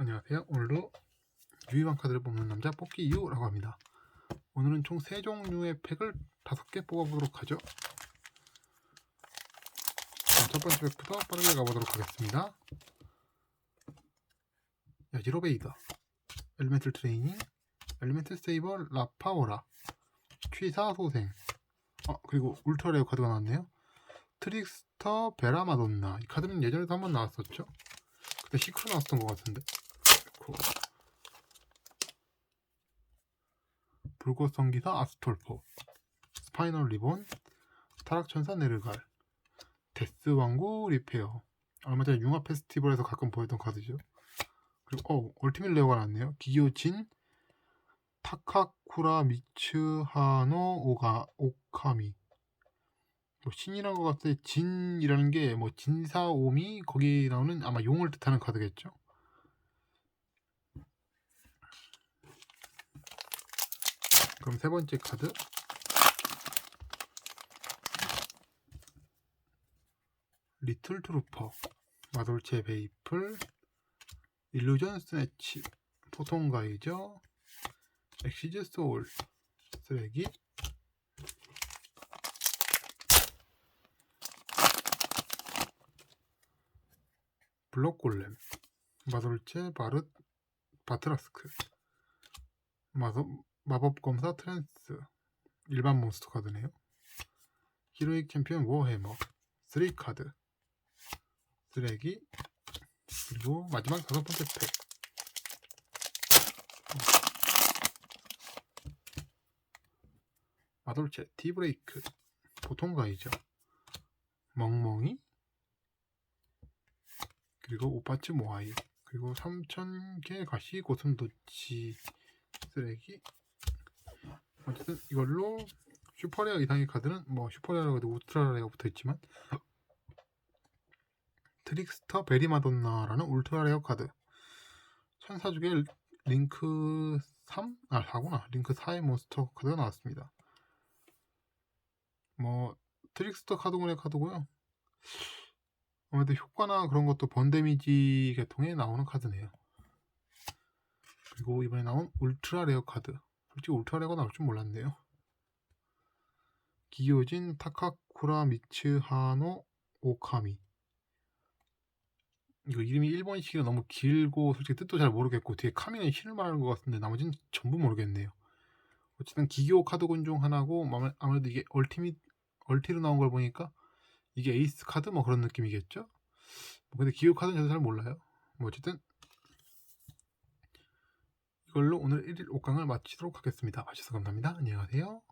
안녕하세요. 오늘도 유희왕 카드를 뽑는 남자 뽑기 유라고 합니다. 오늘은 총 3종류의 팩을 5개 뽑아보도록 하죠. 자, 첫 번째 팩부터 빠르게 가보도록 하겠습니다. 야지로 베이더, 엘리멘틀 트레이닝, 엘리멘틀 세이버 라파오라, 취사 소생, 어, 그리고 울트라 레어 카드가 나왔네요. 트릭스터 베라마돈나. 이 카드는 예전에도 한번 나왔었죠. 그때 시크로 나왔던 것 같은데. 그리고 불꽃 성기사 아스톨포, 스파이널 리본, 타락천사 네르갈, 데스 왕국 리페어. 얼마 전에 융합 페스티벌에서 가끔 보였던 카드죠. 그리고 어 얼티밋 레어가 나왔네요. 기요진, 타카쿠라 미츠하노 오가 오카미. 뭐 신이란 것 같아요. 진이라는 게 뭐 진사오미 거기 나오는 아마 용을 뜻하는 카드겠죠. 그럼 세 번째 카드? 리틀 트루퍼 마돌체 베이플 일루전 스네치 포통 가이저 엑시즈 소울 쓰레기. 블록 골렘 마돌체 바르 바트라스크 마소, 마법 검사 트랜스. 일반 몬스터 카드네요. 히로익 챔피언 워해머. 3 카드. 쓰레기. 그리고 마지막 다섯 번째 팩. 마돌체 티브레이크. 보통 가이죠. 멍멍이. 그리고 오빠츠 모아이. 그리고 3000개 가시 고슴도치. 쓰레기 어쨌든 이걸로 슈퍼레어 이상의 카드는 뭐 슈퍼레어라고 해도 울트라레어가 붙어 있지만 트릭스터 베리마돈나라는 울트라레어 카드 천사죽의 링크 3? 아 4구나 링크 4의 몬스터 카드가 나왔습니다 뭐 트릭스터 카드군의 카드고요 아무래도 효과나 그런 것도 번데미지 계통에 나오는 카드네요 그리고 이번에 나온 울트라 레어 카드. 솔직히 레어가 나올 줄 몰랐네요. 기요진 타카쿠라 미츠하노 오카미. 이거 이름이 일본식이라 너무 길고 솔직히 뜻도 잘 모르겠고 뒤에 카미는 신을 말하는 것 같은데 나머지는 전부 모르겠네요. 어쨌든 기교 카드군 중 하나고 아무래도 이게 얼티밋 얼티로 나온 걸 보니까 이게 에이스 카드 뭐 그런 느낌이겠죠? 뭐 근데 기교 카드는 저도 잘 몰라요. 뭐 어쨌든 이걸로 오늘 1일 5강을 마치도록 하겠습니다. 봐주셔서 감사합니다. 안녕히 가세요.